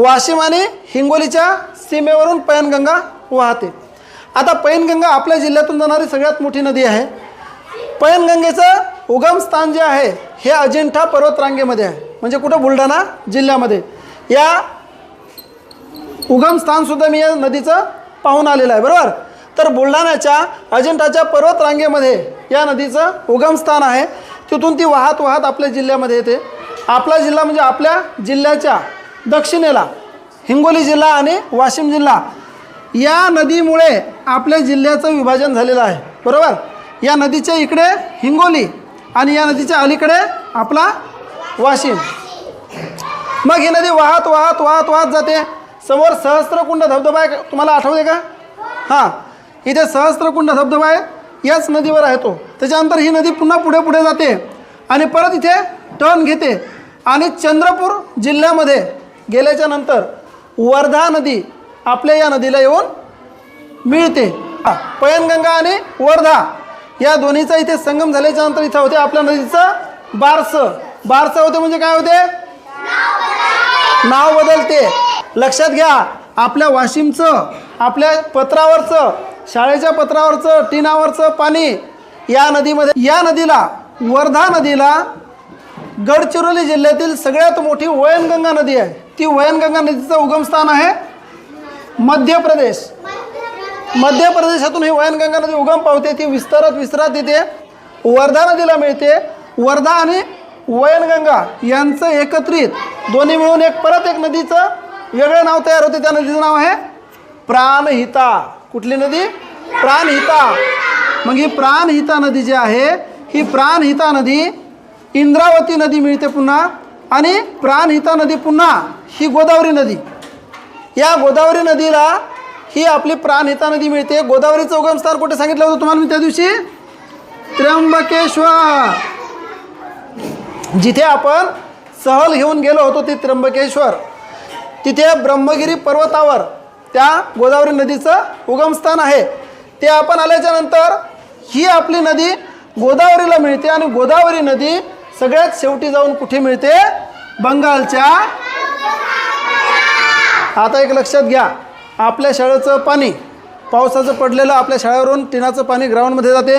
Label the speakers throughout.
Speaker 1: वाशिम आणि हिंगोलीच्या सीमेवरून पैनगंगा वाहते. आता पैनगंगा आपल्या जिल्ह्यातून जाणारी सगळ्यात मोठी नदी आहे. पैनगंगेचं उगमस्थान जे आहे हे अजिंठा पर्वतरांगेमध्ये आहे. म्हणजे कुठं? बुलढाणा जिल्ह्यामध्ये. या उगमस्थानसुद्धा मी या नदीचं पाहून आलेलं आहे. बरोबर? तर बुलढाण्याच्या अजिंठाच्या पर्वतरांगेमध्ये या नदीचं उगमस्थान आहे. तिथून ती वाहत वाहत आपल्या जिल्ह्यामध्ये येते. आपला जिल्हा म्हणजे आपल्या जिल्ह्याच्या दक्षिणेला हिंगोली जिल्हा आणि वाशिम जिल्हा. या नदीमुळे आपल्या जिल्ह्याचं विभाजन झालेलं आहे. बरोबर? या नदीच्या इकडे हिंगोली आणि या नदीच्या अलीकडे आपला वाशिम. मग ही नदी वाहत वाहत वाहत वाहत जाते. समोर सहस्त्रकुंड धबधबा आहे. तुम्हाला आठवते का? हां. इथे सहस्त्रकुंड धबधबा आहे. याच नदीवर आहे तो. त्याच्यानंतर ही नदी पुन्हा पुढे पुढे जाते. आणि परत इथे टर्न घेते. आणि चंद्रपूर जिल्ह्यामध्ये गेल्याच्यानंतर वर्धा नदी आपल्या या नदीला येऊन मिळते. पयनगंगा आणि वर्धा या दोन्हीचा इथे संगम झाल्याच्यानंतर इथं होते आपल्या नदीचं बारसं. बारसं होते म्हणजे काय होते? नाव बदलते. लक्षात घ्या आपल्या वाशिमचं आपल्या पत्रावरचं शाळेच्या पत्रावरचं टिनावरचं पाणी या नदीमध्ये या नदीला वर्धा नदीला गडचिरोली जिल्ह्यातील सगळ्यात मोठी वयनगंगा नदी आहे. ती वयनगंगा नदीचं उगमस्थान आहे मध्य प्रदेश मध्य प्रदेशातून ही वयनगंगा नदी उगम पावते ती विस्तारत विस्तारत येते. वर्धा नदीला मिळते. वर्धा आणि वयनगंगा यांचं एकत्रित दोन्ही मिळून एक परत एक नदीचं वेगळं नाव तयार होते. त्या नदीचं नाव आहे प्राणहिता. कुठली नदी? प्राणहिता. मग ही प्राणहिता नदी जी आहे ही प्राणहिता नदी इंद्रावती नदी मिळते पुन्हा आणि प्राणहिता नदी पुन्हा ही गोदावरी नदी. या गोदावरी नदीला ही आपली प्राणहिता नदी मिळते. गोदावरीचं उगमस्थान कुठे सांगितलं होतं तुम्हाला मी त्या दिवशी? त्र्यंबकेश्वर. जिथे आपण सहल घेऊन गेलो होतो ते त्र्यंबकेश्वर. तिथे ब्रह्मगिरी पर्वतावर त्या गोदावरी नदीचं उगमस्थान आहे. ते आपण आल्याच्यानंतर ही आपली नदी गोदावरीला मिळते आणि गोदावरी नदी सगळ्यात शेवटी जाऊन कुठे मिळते? बंगालच्या आता एक लक्षात घ्या. आपल्या शाळेचं पाणी पावसाचं पडलेलं आपल्या शाळेवरून टिनाचं पाणी ग्राउंडमध्ये जाते.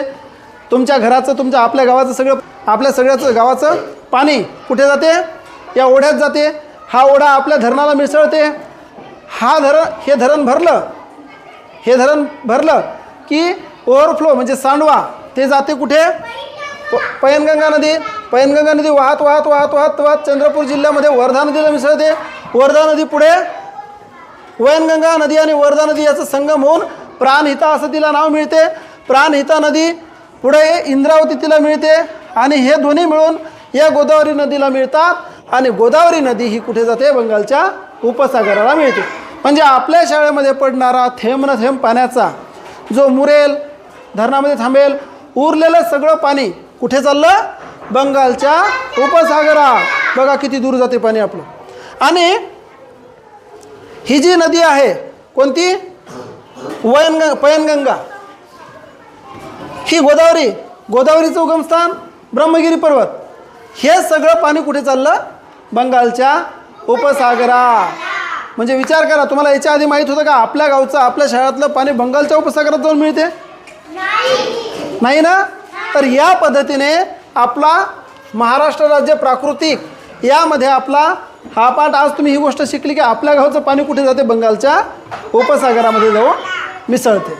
Speaker 1: तुमच्या घराचं तुमच्या आपल्या गावाचं सगळं आपल्या सगळ्याचं गावाचं पाणी कुठे जाते? या ओढ्यात जाते. हा ओढा आपल्या धरणाला मिसळते. हा धरण हे धरण भरलं हे धरण भरलं की ओव्हरफ्लो म्हणजे सांडवा ते जाते कुठे? प पैनगंगा नदी पैनगंगा नदी वाहत वाहत वाहत वाहत वाहत चंद्रपूर जिल्ह्यामध्ये वर्धा नदीला मिसळते. वर्धा नदी पुढे वैनगंगा नदी आणि वर्धा नदी याचं संगम होऊन प्राणहिता असं तिला नाव मिळते. प्राणहिता नदी पुढे इंद्रावती तिला मिळते आणि हे दोन्ही मिळून या गोदावरी नदीला मिळतात आणि गोदावरी नदी ही कुठे जाते? बंगालच्या उपसागराला मिळते. म्हणजे आपल्या शाळेमध्ये पडणारा थेंब न थेंब पाण्याचा जो मुरेल धरणामध्ये थांबेल उरलेलं सगळं पाणी कुठे चाललं? बंगालच्या उपसागरा. बघा किती दूर जाते पाणी आपलं. आणि ही जी नदी आहे कोणती? वयनग पैनगंगा ही गोदावरी गोदावरीचं उगमस्थान ब्रह्मगिरी पर्वत. हे सगळं पाणी कुठे चाललं? बंगालच्या उपसागरा. म्हणजे विचार करा तुम्हाला याच्या आधी माहीत होतं का आपल्या गावचं आपल्या शहरातलं पाणी बंगालच्या उपसागरात जाऊन मिळते? नाही ना? तर या पद्धतीने आपला महाराष्ट्र राज्य प्राकृतिक यामध्ये आपला हा पाठ आज तुम्ही ही गोष्ट शिकली की आपल्या गावचं पाणी कुठे जाते बंगालच्या उपसागरामध्ये जाऊन मिसळते.